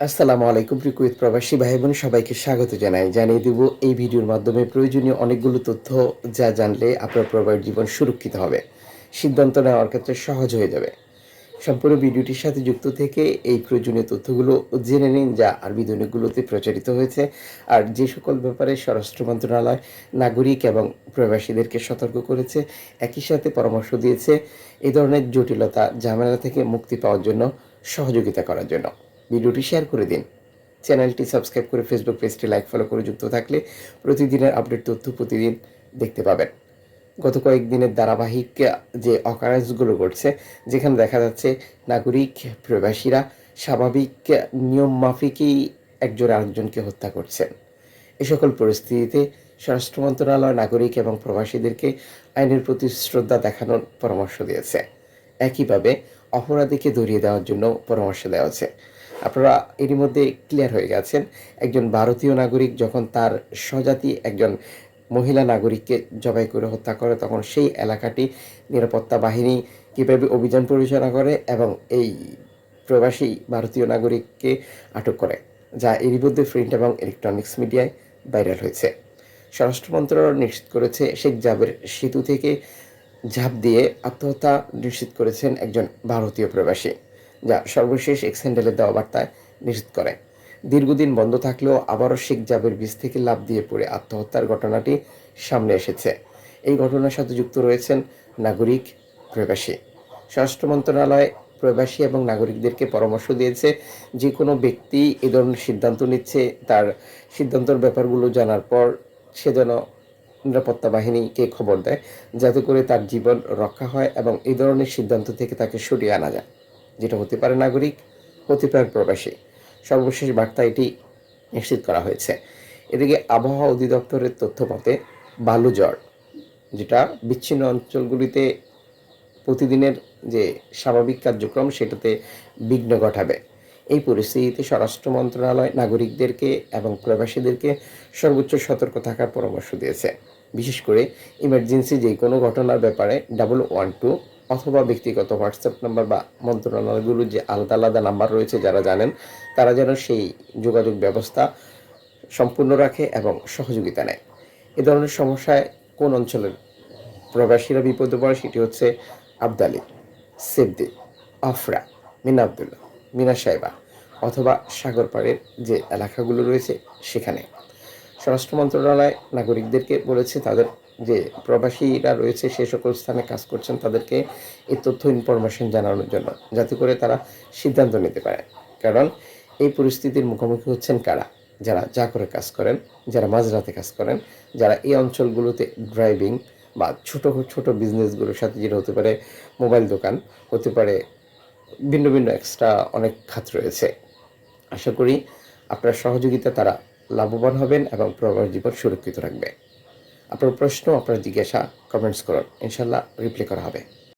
আসসালামু আলাইকুম প্রিকুইত প্রবাসী ভাই বোন সবাইকে স্বাগত জানাই। জানিয়ে দেব, এই ভিডিওর মাধ্যমে প্রয়োজনীয় অনেকগুলো তথ্য যা জানলে আপনার প্রবাস জীবন সুরক্ষিত হবে। সিদ্ধান্ত নেওয়ার ক্ষেত্রে সহজ হয়ে যাবে। সম্পূর্ণ ভিডিওটির সাথে যুক্ত থেকে এই প্রয়োজনীয় তথ্যগুলো জেনে নিন, যা আরবি দৈনিকগুলোতে প্রচারিত হয়েছে। আর যে সকল ব্যাপারে স্বরাষ্ট্র মন্ত্রণালয়, নাগরিক এবং প্রবাসীদেরকে সতর্ক করেছে, একই সাথে পরামর্শ দিয়েছে, এ ধরনের জটিলতা, ঝামেলা থেকে মুক্তি পাওয়ার জন্য, সহযোগিতা করার জন্য। ভিডিওটি শেয়ার করে দিন। চ্যানেলটি সাবস্ক্রাইব করে ফেসবুক পেজটি লাইক ফলো করে যুক্ত থাকলে প্রতিদিনের আপডেট তথ্য প্রতিদিন দেখতে পাবেন। গত কয়েকদিনের ধারাবাহিক, যে অকারেন্সগুলো ঘটছে, যেখানে দেখা যাচ্ছে নাগরিক, প্রবাসীরা স্বাভাবিক নিয়ম মাফিকই একজন আরেকজনকে হত্যা করছেন। এ সকল পরিস্থিতিতে স্বরাষ্ট্র মন্ত্রণালয়, নাগরিক এবং প্রবাসীদেরকে আইনের প্রতি শ্রদ্ধা দেখানোর পরামর্শ দিয়েছে। একইভাবে অপরাধীকে ধরিয়ে দেওয়ার জন্য পরামর্শ দেওয়া হয়েছে। আপনারা এরই মধ্যে ক্লিয়ার হয়ে গেছেন। একজন ভারতীয় নাগরিক যখন তার স্বজাতি একজন মহিলা নাগরিককে জবাই করে হত্যা করে, তখন সেই এলাকাটি নিরাপত্তা বাহিনী কীভাবে অভিযান পরিচালনা করে এবং এই প্রবাসী ভারতীয় নাগরিককে আটক করে, যা এরই মধ্যে প্রিন্ট এবং ইলেকট্রনিক্স মিডিয়ায় ভাইরাল হয়েছে। স্বরাষ্ট্র মন্ত্রণালয় নিশ্চিত করেছে, শেখ জাবের সেতু থেকে ঝাঁপ দিয়ে আত্মহত্যা নিশ্চিত করেছেন একজন ভারতীয় প্রবাসী। যা সর্বশেষ এক্স হ্যান্ডেলে দেওয়া বার্তায় নিশ্চিত করে। দীর্ঘদিন বন্ধ থাকলেও আবারও শেখ জাবের বীজ থেকে লাভ দিয়ে পড়ে আত্মহত্যার ঘটনাটি সামনে এসেছে। এই ঘটনার সাথে যুক্ত রয়েছেন নাগরিক, প্রবাসী। স্বরাষ্ট্র মন্ত্রণালয়, প্রবাসী এবং নাগরিকদেরকে পরামর্শ দিয়েছে যে কোনো ব্যক্তি এ ধরনের সিদ্ধান্ত নিচ্ছে, তার সিদ্ধান্তর ব্যাপারগুলো জানার পর সে যেন নিরাপত্তা বাহিনীকে খবর দেয়, যাতে করে তার জীবন রক্ষা হয় এবং এই ধরনের সিদ্ধান্ত থেকে তাকে সরিয়ে আনা যায়। যেটা হতে পারে নাগরিক হতে পারে প্রবাসী। সর্বশেষ বার্তা এটি নিশ্চিত করা হয়েছে। এদিকে আবহাওয়া অধিদপ্তরের তথ্য মতে, বালু জ্বর, যেটা বিচ্ছিন্ন অঞ্চলগুলিতে প্রতিদিনের যে স্বাভাবিক কার্যক্রম, সেটাতে বিঘ্ন ঘটাবে। এই পরিস্থিতিতে স্বরাষ্ট্র মন্ত্রণালয় নাগরিকদেরকে এবং প্রবাসীদেরকে সর্বোচ্চ সতর্ক থাকার পরামর্শ দিয়েছে। বিশেষ করে ইমার্জেন্সি যে কোনো ঘটনার ব্যাপারে ডাবল ওয়ান টু অথবা ব্যক্তিগত হোয়াটসঅ্যাপ নাম্বার বা মন্ত্রণালয়গুলোর যে আলাদা আলাদা নাম্বার রয়েছে যারা জানেন, তারা যেন সেই যোগাযোগ ব্যবস্থা সম্পূর্ণ রাখে এবং সহযোগিতা নেয়। এ ধরনের সমস্যায় কোন অঞ্চলের প্রবাসীরা বিপদে পড়ে সেটি হচ্ছে আবদালি সেবদি, আফরা, মিনা আবদুল্লাহ, মিনা সাহেবা অথবা সাগরপাড়ের যে এলাকাগুলো রয়েছে সেখানে। স্বরাষ্ট্র মন্ত্রণালয় নাগরিকদেরকে বলেছে তাদের যে প্রবাসীরা রয়েছে সে সকল স্থানে কাজ করছেন, তাদেরকে এই তথ্য ইনফরমেশন জানানোর জন্য, যাতে করে তারা সিদ্ধান্ত নিতে পারে। কারণ এই পরিস্থিতির মুখোমুখি হচ্ছেন কারা? যারা যা করে কাজ করেন, যারা মাঝরাতে কাজ করেন, যারা এই অঞ্চলগুলোতে ড্রাইভিং বা ছোট ছোট বিজনেসগুলোর সাথে যেটা হতে পারে মোবাইল দোকান, হতে পারে ভিন্ন ভিন্ন এক্সট্রা অনেক খাত রয়েছে। আশা করি আপনার সহযোগিতা তারা লাভবান হবেন এবং প্রবাস জীবন সুরক্ষিত রাখবে। আপনার প্রশ্ন আপনার জিজ্ঞাসা কমেন্টস করুন। ইনশাল্লাহ রিপ্লাই করা হবে।